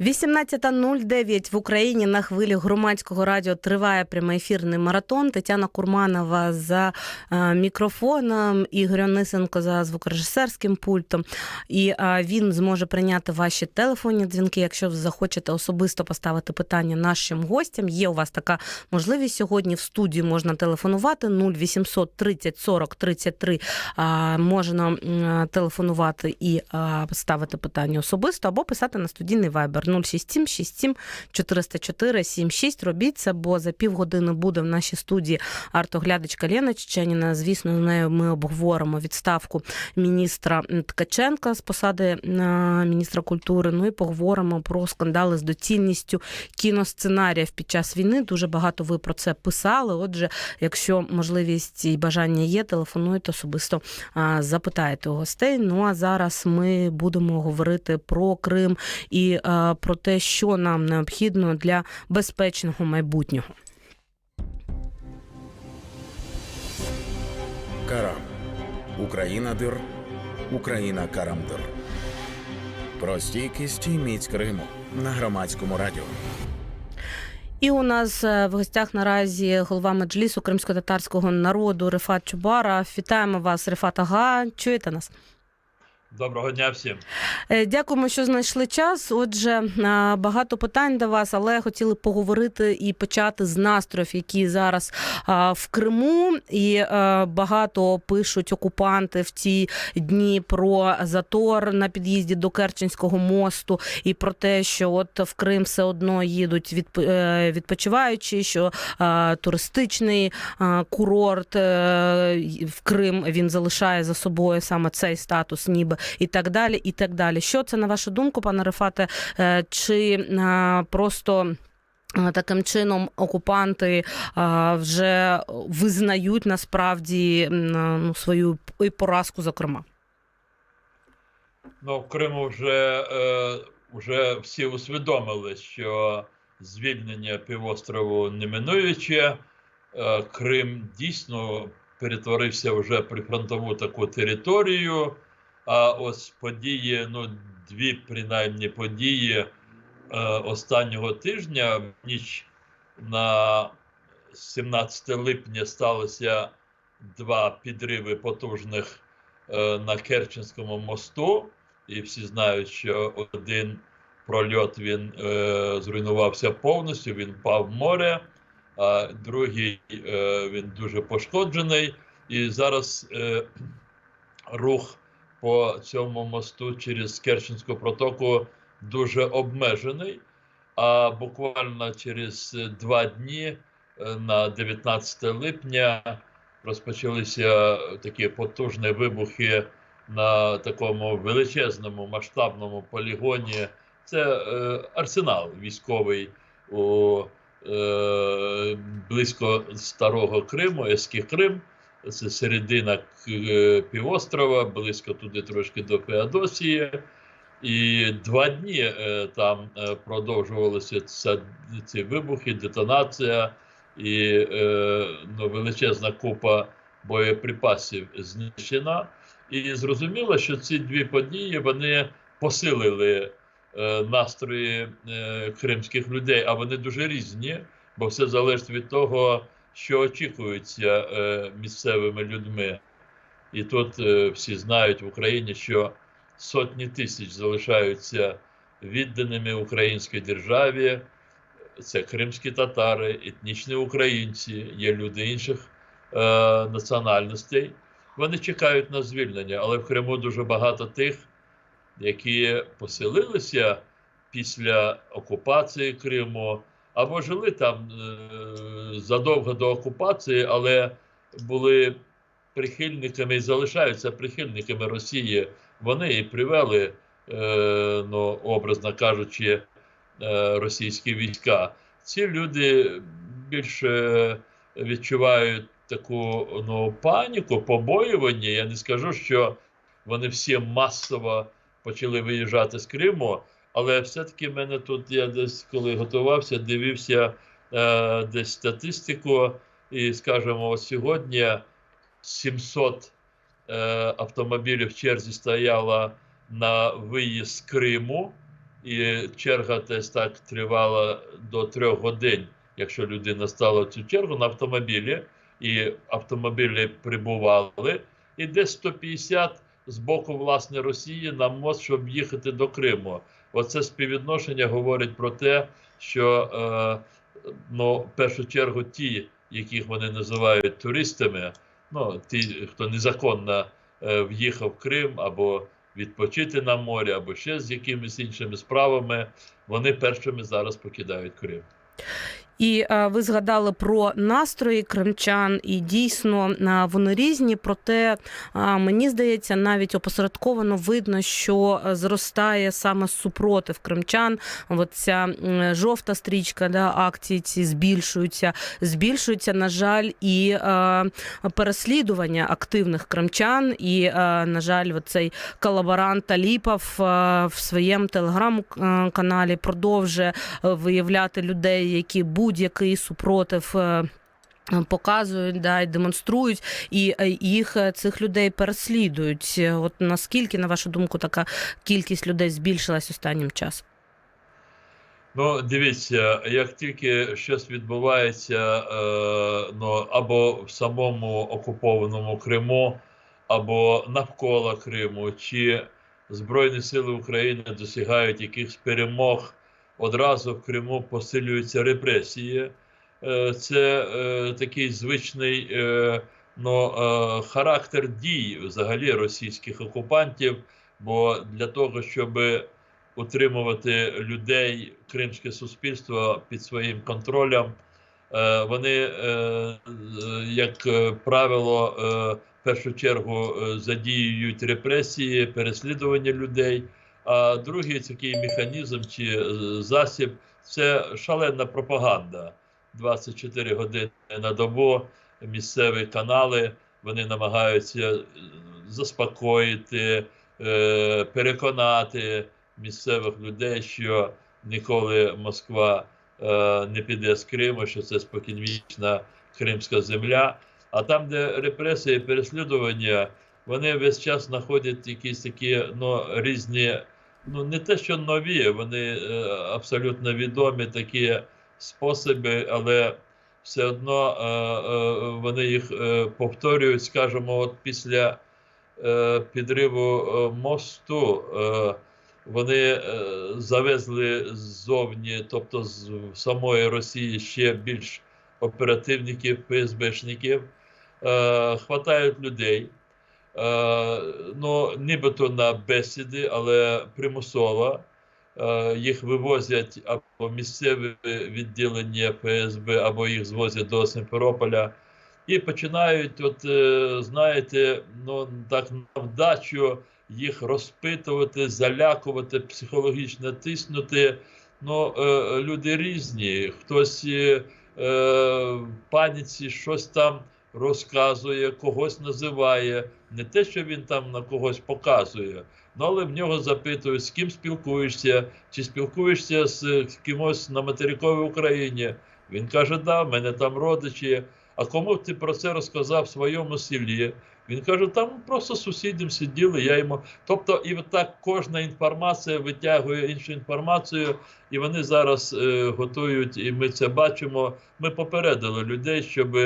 18.09 в Україні на хвилі громадського радіо триває прямоефірний маратон. Тетяна Курманова за е, мікрофоном, Ігор Онисенко за звукорежисерським пультом. І е, він зможе прийняти ваші телефонні дзвінки. Якщо захочете особисто поставити питання нашим гостям, є у вас така можливість сьогодні. В студію можна телефонувати 0800 30 40 33. Е, Можна телефонувати і е, ставити питання особисто або писати на студійний вайбер 067 67 404 76. Робіть бо за півгодини буде в нашій студії артоглядачка Лена Чеченіна. Звісно, з нею ми обговоримо відставку міністра Ткаченка з посади е, міністра культури. Ну і поговоримо про скандали з доцільністю кіносценаріїв під час війни. Дуже багато ви про це писали. Отже, якщо можливість і бажання є, телефонуйте особисто запитайте у гостей. Ну а зараз ми будемо говорити про Крим і а, про те, що нам необхідно для безпечного майбутнього. Карам. Україна дир. Україна карамдир. Про стійкість і міць Криму на громадському радіо. І у нас е, в гостях наразі голова меджлісу кримсько-татарського народу Рефат Чубара. Вітаємо вас, Рефат Ага. Чуєте нас? Доброго дня всім. Е, Дякуємо, що знайшли час. Отже, е, багато питань до вас, але хотіли поговорити і почати з настроїв, які зараз в Криму. І е, багато пишуть окупанти в ці дні про затор на під'їзді до Керченського мосту і про те, що от в Крим все одно їдуть відп- відпочиваючі, що туристичний курорт в Крим він залишає за собою саме цей статус, ніби і так далі. І так далі. Що це на вашу думку, пане Рефате? Е, Чи е, просто е, таким чином окупанти вже визнають насправді ну, свою і поразку, зокрема? Ну, в Криму вже, вже всі усвідомили, що звільнення півострову неминуюче. Е, Крим дійсно перетворився вже прифронтову таку територію. А ось події, ну, дві принаймні події е, останнього тижня, в ніч на 17 липня сталося два підриви потужних е, на Керченському мосту, і всі знають, що один прольот він е, зруйнувався повністю, він впав в море, а другий е, він дуже пошкоджений. І зараз е, рух по цьому мосту через Керченську протоку дуже обмежений. А буквально через два дні, е, на 19 липня, розпочалися такі потужні вибухи на такому величезному масштабному полігоні. Це е, арсенал військовий у е, близько старого Криму, Еський Крим. Це середина е, півострова, близько туди трошки до Феодосії. І два дні е, там е, продовжувалися ці вибухи, детонація і ну, величезна купа боєприпасів знищена. І зрозуміло, що ці дві події вони посилили настрої кримських людей, а вони дуже різні, бо все залежить від того, що очікується е, місцевими людьми. І тут е, всі знають в Україні, що сотні тисяч залишаються відданими українській державі. Це кримські татари, етнічні українці, є люди інших е, національностей. Вони чекають на звільнення, але в Криму дуже багато тих, які поселилися після окупації Криму, або жили там е, задовго до окупації, але були прихильниками і залишаються прихильниками Росії. Вони і привели, е, ну, образно кажучи, е, російські війська. Ці люди більше відчувають таку ну, паніку, побоювання. Я не скажу, що вони всі масово почали виїжджати з Криму, але все-таки в мене тут я десь коли готувався, дивився е, десь статистику, і скажімо, сьогодні 700 е, автомобілів в черзі стояло на виїзд з Криму, і черга десь так тривала до трьох годин, якщо людина стала цю чергу на автомобілі, і автомобілі прибували, і десь 150 з боку власне Росії на мост, щоб їхати до Криму. Оце співвідношення говорить про те, що е, ну, в першу чергу ті, яких вони називають туристами, ну ті, хто незаконно е, в'їхав в Крим або відпочити на морі, або ще з якимись іншими справами, вони першими зараз покидають Крим. І е, ви згадали про настрої кримчан, і дійсно е, вони різні. Проте е, мені здається, навіть опосередковано видно, що зростає саме супротив кримчан. От ця жовта стрічка, да, акції ці збільшуються. Збільшується, на жаль, і переслідування активних кримчан. І, на жаль, цей колаборант Таліпов в своєму телеграм-каналі продовжує виявляти людей, які будь-який супротив. е, Показують да, і демонструють, і е, їх е, цих людей переслідують. Е, От наскільки, на вашу думку, така кількість людей збільшилась останнім часом? Ну, дивіться, як тільки щось відбувається е, ну, або в самому окупованому Криму, або навколо Криму, чи Збройні Сили України досягають якихось перемог, одразу в Криму посилюються репресії. Е, це е, такий звичний ну, характер дій взагалі російських окупантів. Бо для того, щоб утримувати людей, кримське суспільство під своїм контролем. Вони, як правило, в першу чергу задіюють репресії, переслідування людей. А другий такий механізм чи е, засіб це шалена пропаганда. 24 години на добу місцеві канали вони намагаються е, заспокоїти, е, переконати місцевих людей, що ніколи Москва не піде з Криму, що це спокійвічна кримська земля. А там, де репресії, переслідування, вони весь час знаходять якісь такі ну, різні, ну не те, що нові, вони е, абсолютно відомі такі способи, але все одно е, е, вони їх повторюють, скажімо, от після підриву мосту. Вони завезли ззовні, тобто з самої Росії ще більш оперативників, ФСБшників, е, хватають людей, ну, нібито на бесіди, але примусово. Е, їх вивозять або місцеве відділення ФСБ, або їх звозять до Симферополя. І починають, от, е, знаєте, ну так на вдачу їх розпитувати, залякувати, психологічно тиснути. Ну, е, люди різні. Хтось е, в паніці щось там розказує, когось називає. Не те, що він там на когось показує, ну, але в нього запитують, з ким спілкуєшся, чи спілкуєшся з кимось на материковій Україні. Він каже, да, в мене там родичі. А кому ти про це розказав в своєму селі? Він каже, там просто сусідям сиділи, я йому. Тобто, і так кожна інформація витягує іншу інформацію, і вони зараз е, готують, і ми це бачимо. Ми попередили людей, щоб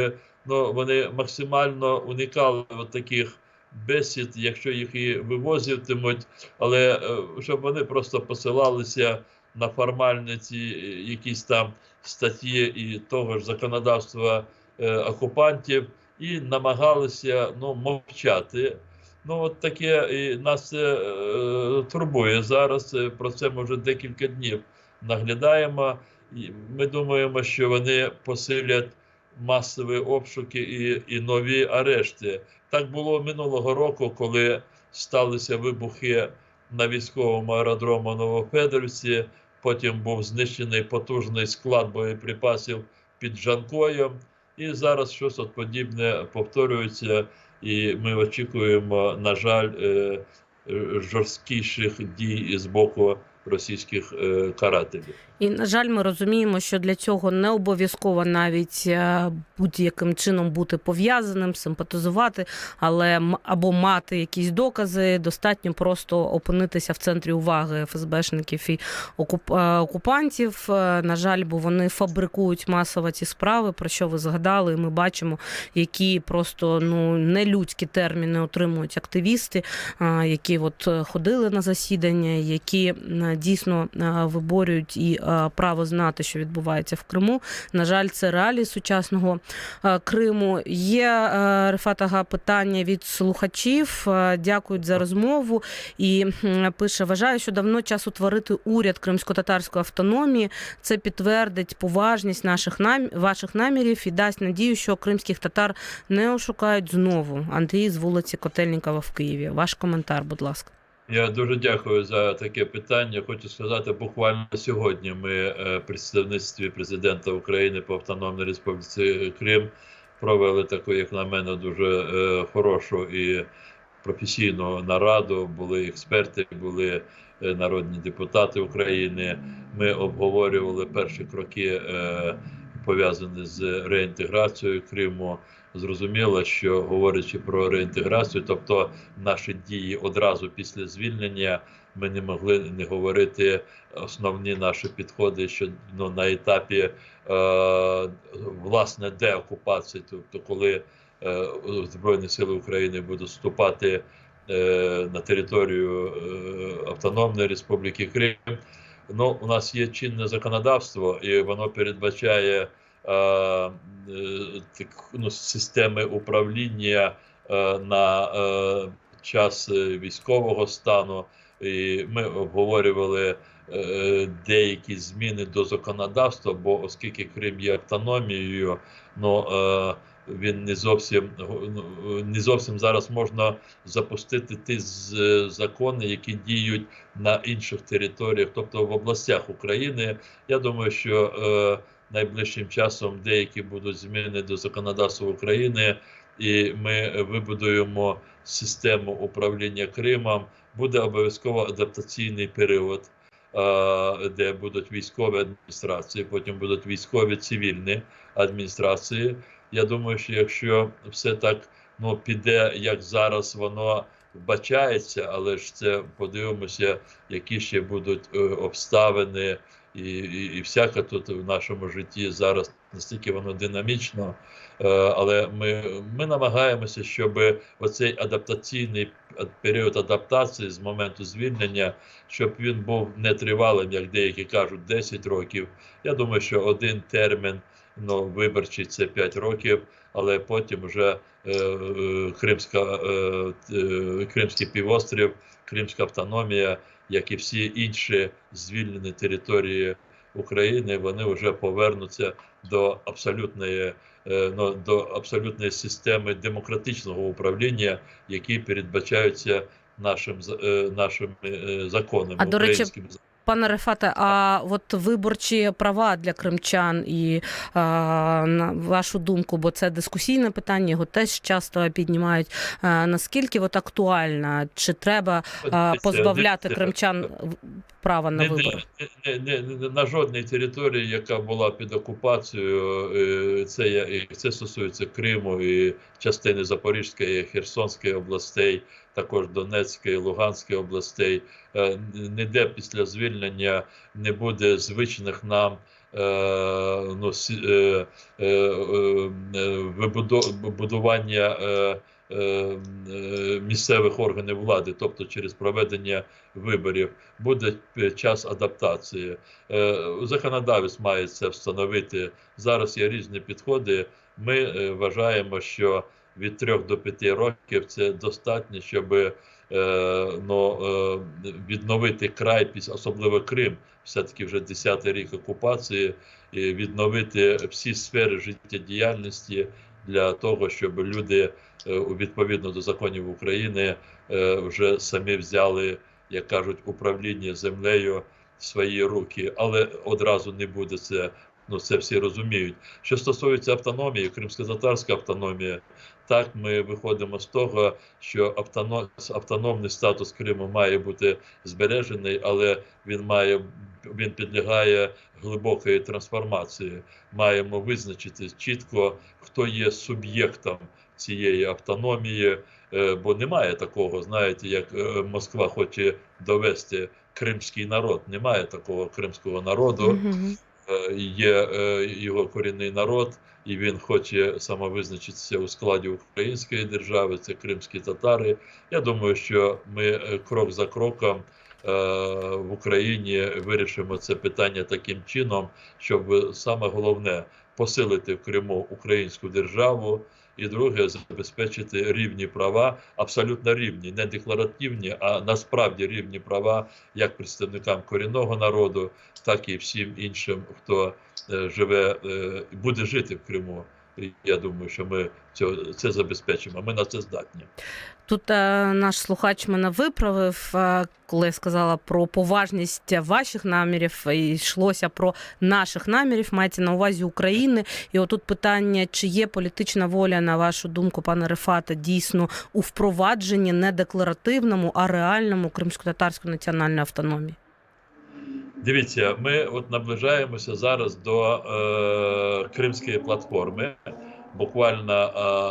ну, вони максимально уникали таких бесід, якщо їх і вивозитимуть, але е, щоб вони просто посилалися на формальні ці е, якісь там статті і того ж законодавства е, окупантів і намагалися ну, мовчати. Ну, от таке і нас е, турбує зараз. е, Про це ми вже декілька днів наглядаємо. І ми думаємо, що вони посилять масові обшуки і, і нові арешти. Так було минулого року, коли сталися вибухи на військовому аеродрому Новофедорівці. Потім був знищений потужний склад боєприпасів під Жанкою. І зараз щось от подібне повторюється, і ми очікуємо, на жаль, е, жорсткіших дій з боку російських е, карателів. І на жаль, ми розуміємо, що для цього не обов'язково навіть е, будь-яким чином бути пов'язаним, симпатизувати, але або мати якісь докази. Достатньо просто опинитися в центрі уваги ФСБшників і окуп... е, окупантів. На жаль, бо вони фабрикують масово ці справи, про що ви згадали. І ми бачимо, які просто ну нелюдські терміни отримують активісти, які от ходили на засідання, які дійсно е, виборюють і е, право знати, що відбувається в Криму. На жаль, це реалії сучасного е, Криму. Є Рефатага питання від слухачів. Дякують за розмову. І пише: вважаю, що давно час утворити уряд кримсько-татарської автономії. Це підтвердить поважність наших нам... ваших намірів і дасть надію, що кримських татар не ошукають знову. Андрій з вулиці Котельнікова в Києві. Ваш коментар, будь ласка. Я дуже дякую за таке питання. Хочу сказати, буквально сьогодні ми е, представництві президента України по Автономній Республіці Крим провели таку, як на мене, дуже е, хорошу і професійну нараду. Були експерти, були е, народні депутати України. Ми обговорювали перші кроки е, пов'язані з реінтеграцією Криму. Зрозуміло, що говорячи про реінтеграцію, тобто наші дії одразу після звільнення, ми не могли не говорити основні наші підходи, що ну, на етапі е, власне деокупації, тобто коли е, Збройні Сили України будуть вступати е, на територію е, Автономної Республіки Крим. Ну, у нас є чинне законодавство, і воно передбачає так, ну, системи управління е, на е, час е, військового стану. І ми обговорювали е, деякі зміни до законодавства, бо оскільки Крим є автономією, ну е, він не зовсім ну, не зовсім зараз можна запустити ті закони, які діють на інших територіях, тобто в областях України. Я думаю, що е, найближчим часом деякі будуть зміни до законодавства України, і ми вибудуємо систему управління Кримом. Буде обов'язково адаптаційний період, де будуть військові адміністрації, потім будуть військові цивільні адміністрації. Я думаю, що якщо все так ну, піде, як зараз воно вбачається, але ж це подивимося, які ще будуть е, обставини і, і, і всяке тут в нашому житті зараз настільки воно динамічно. Е, але ми, ми намагаємося, щоб оцей адаптаційний період адаптації з моменту звільнення, щоб він був не тривалим, як деякі кажуть, 10 років. Я думаю, що один термін ну, виборчий це 5 років, але потім вже е, Кримська, е, е, Кримський півострів, Кримська автономія, як і всі інші звільнені території України, вони вже повернуться до абсолютної, е, ну, до абсолютної системи демократичного управління, які передбачаються нашим е, нашими е, законами А, до речі, Пане Рефате, а от виборчі права для кримчан і а, на вашу думку, бо це дискусійне питання, його теж часто піднімають. А, наскільки от актуальна? Чи треба а, позбавляти кримчан права на не, вибори? не, не, не, на жодній території, яка була під окупацією, е, це, і це стосується Криму і частини Запорізької, Херсонської областей, також Донецької, Луганської областей. е, Ніде після звільнення не буде звичних нам. е, Ну, будування місцевих органів влади, тобто через проведення виборів, буде е, час адаптації. Е, Законодавець має це встановити. Зараз є різні підходи. Ми е, вважаємо, що від 3 до 5 років це достатньо, щоб е, ну, е, відновити край, піс- особливо Крим, все-таки вже 10-й рік окупації, і відновити всі сфери життєдіяльності для того, щоб люди е, відповідно до законів України е, вже самі взяли, як кажуть, управління землею в свої руки, але одразу не буде це Ну це всі розуміють. Що стосується автономії, кримсько-татарська автономія, так ми виходимо з того, що автоно- автономний статус Криму має бути збережений, але він має він підлягає глибокої трансформації. Маємо визначити чітко, хто є суб'єктом цієї автономії, е, бо немає такого, знаєте, як е, Москва хоче довести кримський народ. Немає такого кримського народу. Е, Є його корінний народ, і він хоче самовизначитися у складі української держави. Це кримські татари. Я думаю, що ми крок за кроком в Україні вирішимо це питання таким чином, щоб саме головне посилити в Криму українську державу. І друге, забезпечити рівні права, абсолютно рівні, не декларативні, а насправді рівні права як представникам корінного народу, так і всім іншим, хто е, живе е, буде жити в Криму. Я думаю, що ми це забезпечимо. Ми на це здатні. Тут е, наш слухач мене виправив, е, коли я сказала про поважність ваших намірів, і йшлося про наших намірів, мається на увазі України. І отут питання, чи є політична воля, на вашу думку, пане Рефата, дійсно у впровадженні не декларативному, а реальному кримсько-татарської національної автономії? Дивіться, ми от наближаємося зараз до е, Кримської платформи. Буквально,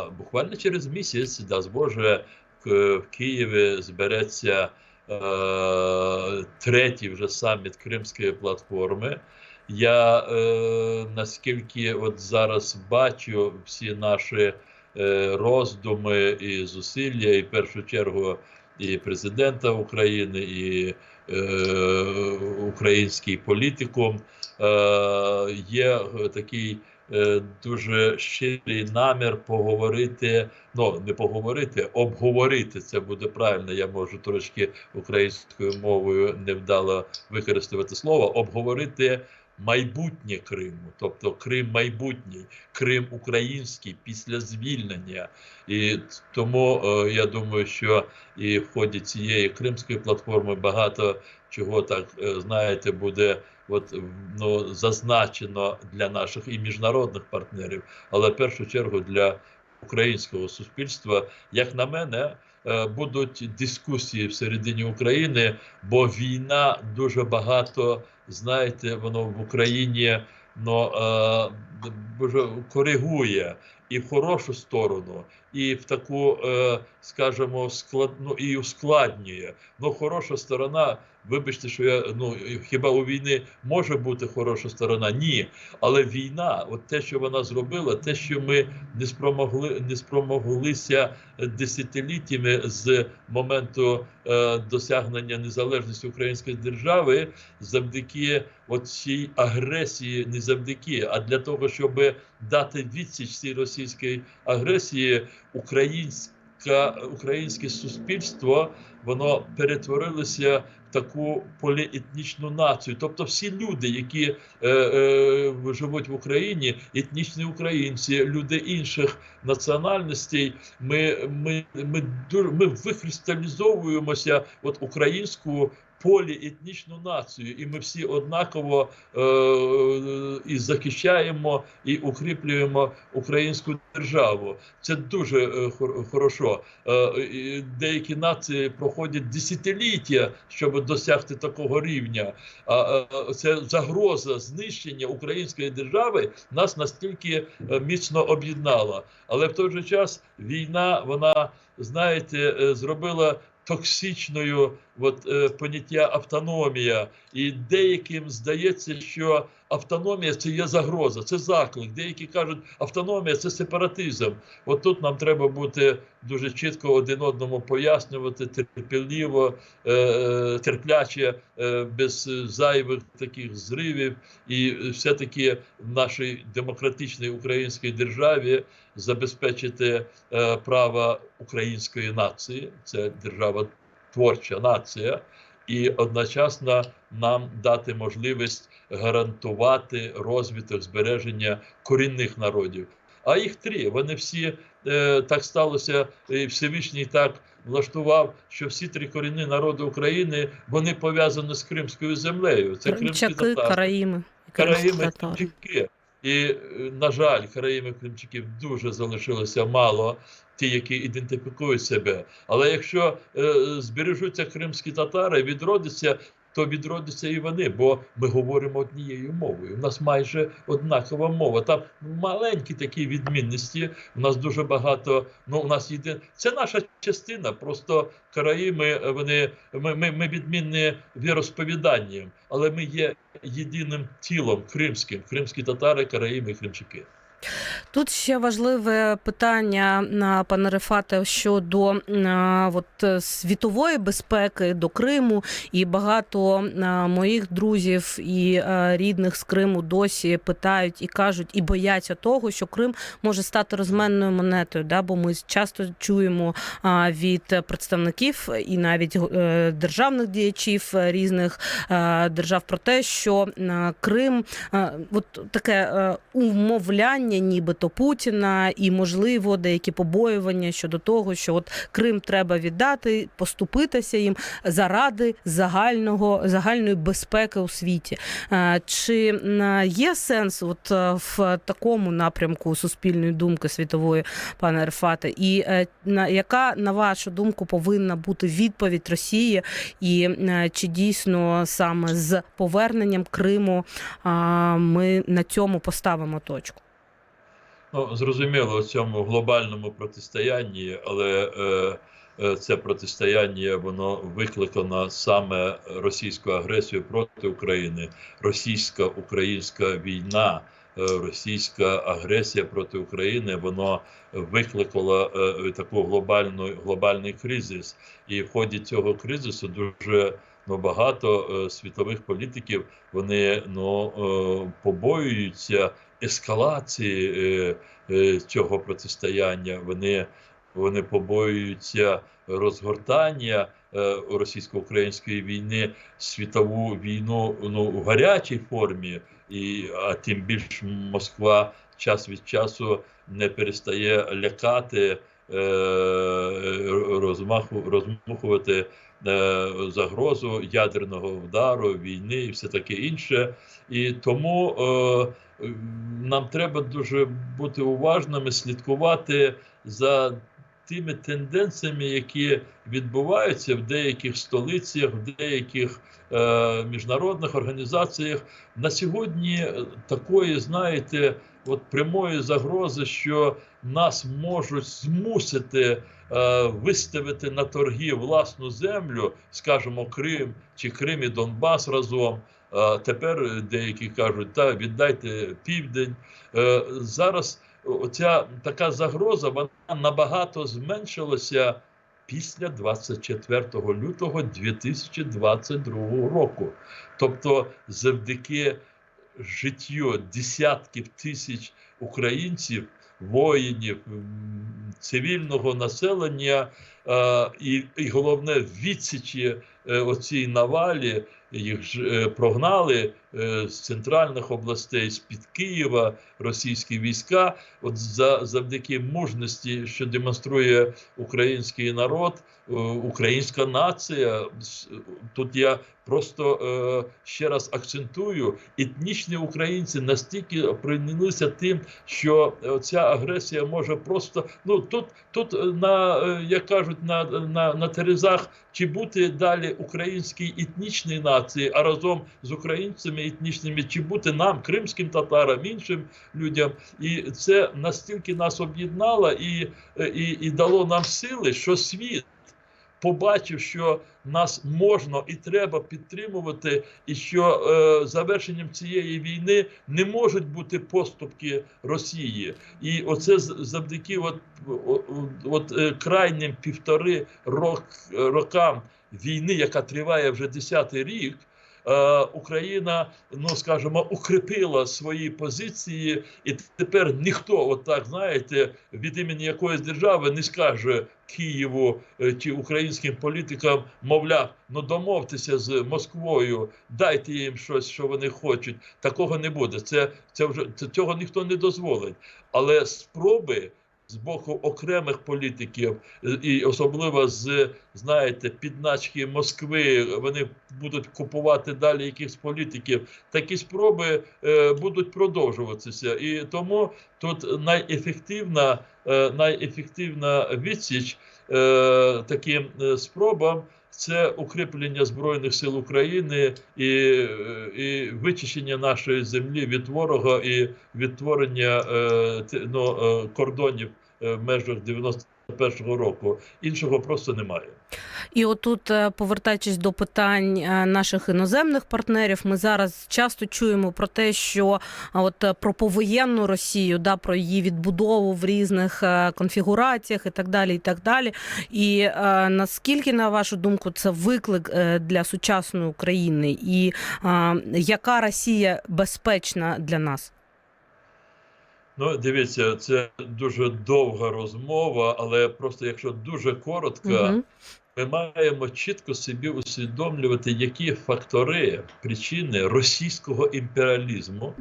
е, буквально через місяць, дасть Боже, в Києві збереться е, третій вже саміт Кримської платформи. Я е, наскільки от зараз бачу всі наші е, роздуми і зусилля, і в першу чергу і президента України, і український політикум, е, є такий дуже щирий намір поговорити. Ну не поговорити, обговорити це буде правильно. Я можу трошки українською мовою невдало використати слово, обговорити. Майбутнє Криму, тобто Крим майбутній, Крим український після звільнення, і тому е, я думаю, що і в ході цієї кримської платформи багато чого так е, знаєте буде от ну зазначено для наших і міжнародних партнерів, але в першу чергу для українського суспільства, як на мене. е, Будуть дискусії всередині України, бо війна дуже багато, знаєте, воно в Україні ну, е, коригує і в хорошу сторону, і в таку, е, скажімо, складну і ускладнює. Ну, хороша сторона, вибачте, що я ну хіба у війни може бути хороша сторона? Ні. Але війна, от те, що вона зробила, те, що ми не спромогли, не спромоглися десятиліттями з моменту е, досягнення незалежності української держави, завдяки от цій агресії, не завдяки, а для того, щоб дати відсіч цій російській агресії, українська українське суспільство воно перетворилося в таку поліетнічну націю. Тобто, всі люди, які е, е, живуть в Україні, етнічні українці, люди інших національностей, ми, ми, ми, ми, ми вихристалізовуємося от українську поліетнічну націю, і ми всі однаково е, і захищаємо і укріплюємо українську державу. Це дуже е, хорошо. Е, деякі нації проходять десятиліття, щоб досягти такого рівня. А е, це загроза знищення української держави нас настільки е, міцно об'єднала. Але в той же час війна, вона знаєте, е, зробила токсичною от, е, поняття автономія, і деяким здається, що автономія це є загроза, це заклик. Деякі кажуть, автономія це сепаратизм. От тут нам треба бути дуже чітко один одному пояснювати терпеливо, е, е, терпляче, е, без зайвих таких зривів, і все-таки в нашій демократичній українській державі забезпечити е, права української нації, це держава творча нація, і одночасно нам дати можливість гарантувати розвиток збереження корінних народів. А їх три. Вони всі е, так сталося, і Всевишній так влаштував, що всі три корінні народи України вони пов'язані з кримською землею. Це кримські татари. Караїми. Караїми. І, е, на жаль, країни Кримчаків дуже залишилося мало, ті, які ідентифікують себе. Але якщо е, збережуться кримські татари, відродяться, то відродяться і вони, бо ми говоримо однією мовою. У нас майже однакова мова. Там маленькі такі відмінності. У нас дуже багато. Ну, у нас єди... це наша частина. Просто Караїми, е, вони ми, ми, ми відмінні віросповіданням, але ми є єдиним тілом кримським. Кримські татари, Караїми, Кримчаки. Тут ще важливе питання, а, пане Рефате, щодо от, е, світової безпеки до Криму. І багато моїх друзів і рідних з Криму досі питають і кажуть, і бояться того, що Крим може стати розменною монетою. Да? Бо ми часто чуємо від представників і навіть е, державних діячів різних держав про те, що Крим от таке е, умовляння, нібито Путіна, і можливо деякі побоювання щодо того, що от Крим треба віддати, поступитися їм заради загального загальної безпеки у світі. Е, Чи є сенс от е, в такому напрямку суспільної думки світової, пане Рефате? І е, на яка на вашу думку повинна бути відповідь Росії, і чи дійсно саме з поверненням Криму ми на цьому поставимо точку? Ну, зрозуміло, у цьому глобальному протистоянні, але е, е, це протистояння воно викликано саме російською агресією проти України, російсько-українська війна, е, російська агресія проти України, воно викликало е, таку глобальну глобальний кризис. І в ході цього кризису дуже ну, багато е, світових політиків вони ну, е, побоюються ескалації е, е, цього протистояння. Вони, вони побоюються розгортання е, російсько-української війни, світову війну ну, у гарячій формі, і, а тим більше Москва час від часу не перестає лякати, розмаху, розмухувати е, загрозу ядерного удару, війни і все таке інше. І тому е, нам треба дуже бути уважними, слідкувати за тими тенденціями, які відбуваються в деяких столицях, в деяких е, міжнародних організаціях. На сьогодні е, такої, знаєте, от прямої загрози, що нас можуть змусити е, виставити на торги власну землю, скажімо, Крим чи Крим і Донбас разом. А тепер деякі кажуть, та віддайте південь. Е, зараз оця така загроза вона набагато зменшилася після 24 лютого 2022 року. Тобто, завдяки життю десятків тисяч українців, воїнів, цивільного населення, е, і, і головне відсічі е, оцій навалі. Їх е, прогнали е, з центральних областей, з під Києва, російські війська. От за завдяки мужності, що демонструє український народ, е, українська нація. Тут я просто ще раз акцентую: етнічні українці настільки прийнялися тим, що ця агресія може просто ну тут, тут на як кажуть, на, на, на терезах чи бути далі українській етнічній нації, а разом з українцями етнічними, чи бути нам, кримським татарам, іншим людям. І це настільки нас об'єднало і, і, і дало нам сили, що світ. Побачив, що нас можна і треба підтримувати, і що е, завершенням цієї війни не можуть бути поступки Росії, і оце завдяки от, от, от е, крайнім півтори рок, рокам війни, яка триває вже десятий рік. е, Україна, ну скажімо, укріпила свої позиції, і тепер ніхто, от так знаєте, від імені якоїсь держави не скаже Києву е, чи українським політикам, мовляв, ну домовтеся з Москвою, дайте їм щось, що вони хочуть. Такого не буде. Це, це вже це, цього ніхто не дозволить. Але спроби з боку окремих політиків, і особливо з знаєте, підначки Москви, вони будуть купувати далі якихось політиків. Такі спроби е, будуть продовжуватися, і тому тут найефективна, е, найефективна відсіч е, таким е, спробам. Це укріплення збройних сил України і, і вичищення нашої землі від ворога і відтворення е, ну, е, кордонів в межах 91-го року. Іншого просто немає. І отут, е, повертаючись до питань е, наших іноземних партнерів, ми зараз часто чуємо про те, що от е, про повоєнну Росію, да, про її відбудову в різних е, конфігураціях і так далі. І так далі. І е, наскільки, на вашу думку, це виклик е, для сучасної України, і е, яка Росія безпечна для нас? Ну, дивіться, це дуже довга розмова, але просто якщо дуже коротко, Мгм. ми маємо чітко собі усвідомлювати, які фактори, причини російського імперіалізму.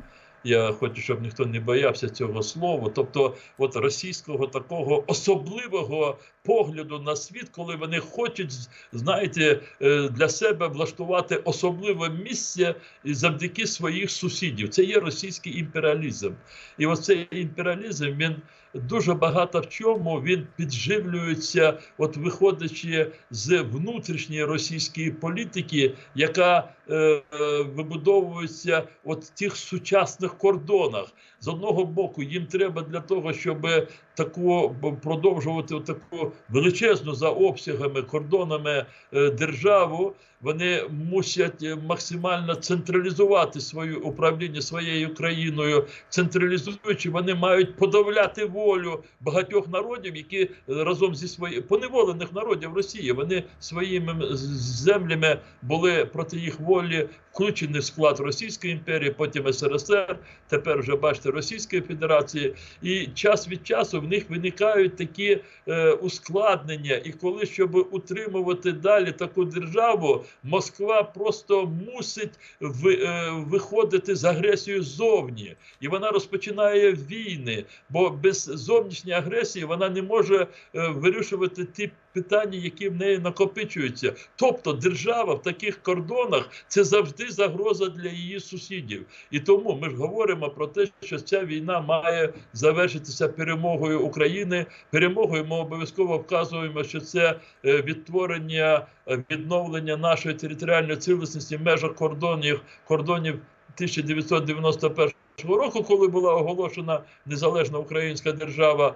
Я хочу, щоб ніхто не боявся цього слова. Тобто, от російського такого особливого погляду на світ, коли вони хочуть, знаєте, е, для себе влаштувати особливе місце завдяки своїх сусідів. Це є російський імперіалізм. І оцей імперіалізм він дуже багато в чому він підживлюється, от виходячи з внутрішньої російської політики, яка е, е, вибудовується от тих сучасних кордонах. З одного боку, їм треба для того, щоб таку продовжувати таку величезну за обсягами кордонами е, державу. Вони мусять е, максимально централізувати своє управління своєю країною. Централізуючи, вони мають подавляти волю багатьох народів, які е, разом зі своїми поневолених народів Росії вони своїми землями були проти їх волі включені в склад Російської імперії, потім СРСР, тепер вже бачите Російської Федерації. І час від часу в них виникають такі е, ускладнення. І коли щоб утримувати далі таку державу, Москва просто мусить ви, е, виходити з агресією ззовні, і вона розпочинає війни. Бо без зовнішньої агресії вона не може е, вирішувати ті питання, які в неї накопичуються. Тобто, держава в таких кордонах це завжди загроза для її сусідів. І тому ми ж говоримо про те, що ця війна має завершитися перемогою України. Перемогою ми обов'язково вказуємо, що це е, відтворення е, відновлення нашої територіальної цілісності в межах кордонів кордонів 1991 року, коли була оголошена незалежна українська держава.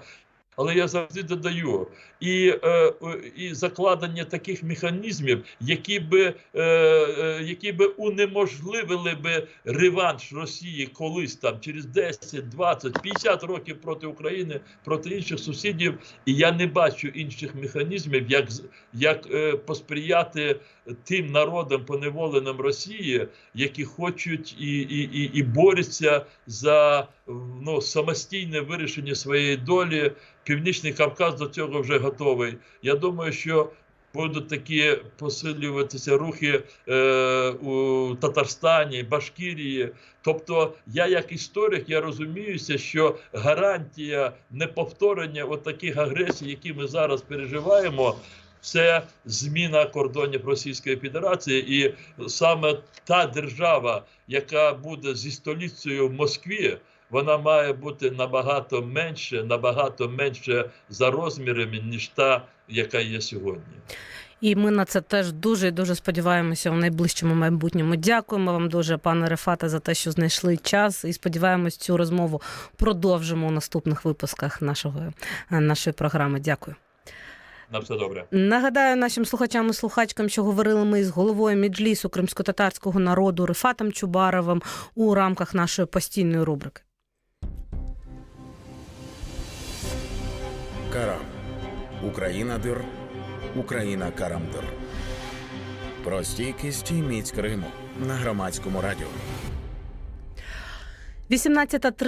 Але я завжди додаю і, е, і закладення таких механізмів, які би, е, е, які би унеможливили би реванш Росії колись там через 10, 20, 50 років проти України, проти інших сусідів. І я не бачу інших механізмів, як, як посприяти тим народам, поневоленим Росії, які хочуть і, і, і, і борються за ну, самостійне вирішення своєї долі. Північний Кавказ до цього вже готовий. Я думаю, що будуть такі посилюватися рухи е, у Татарстані, Башкірії. Тобто, я як історик, я розуміюся, що гарантія неповторення от таких агресій, які ми зараз переживаємо. Це зміна кордонів Російської Федерації, і саме та держава, яка буде зі столицею в Москві, вона має бути набагато менше, набагато менше за розмірами, ніж та, яка є сьогодні. І ми на це теж дуже і дуже сподіваємося у найближчому майбутньому. Дякуємо вам дуже, пане Рефате, за те, що знайшли час. І сподіваємось, цю розмову продовжимо у наступних випусках нашого, нашої програми. Дякую. На все добре. Нагадаю нашим слухачам і слухачкам, що говорили ми з головою Меджлісу кримсько-татарського народу Рифатом Чубаровим у рамках нашої постійної рубрики. Карам. Україна дир. Україна Карамдир. Про стійкість і міць Криму на громадському радіо. 18.30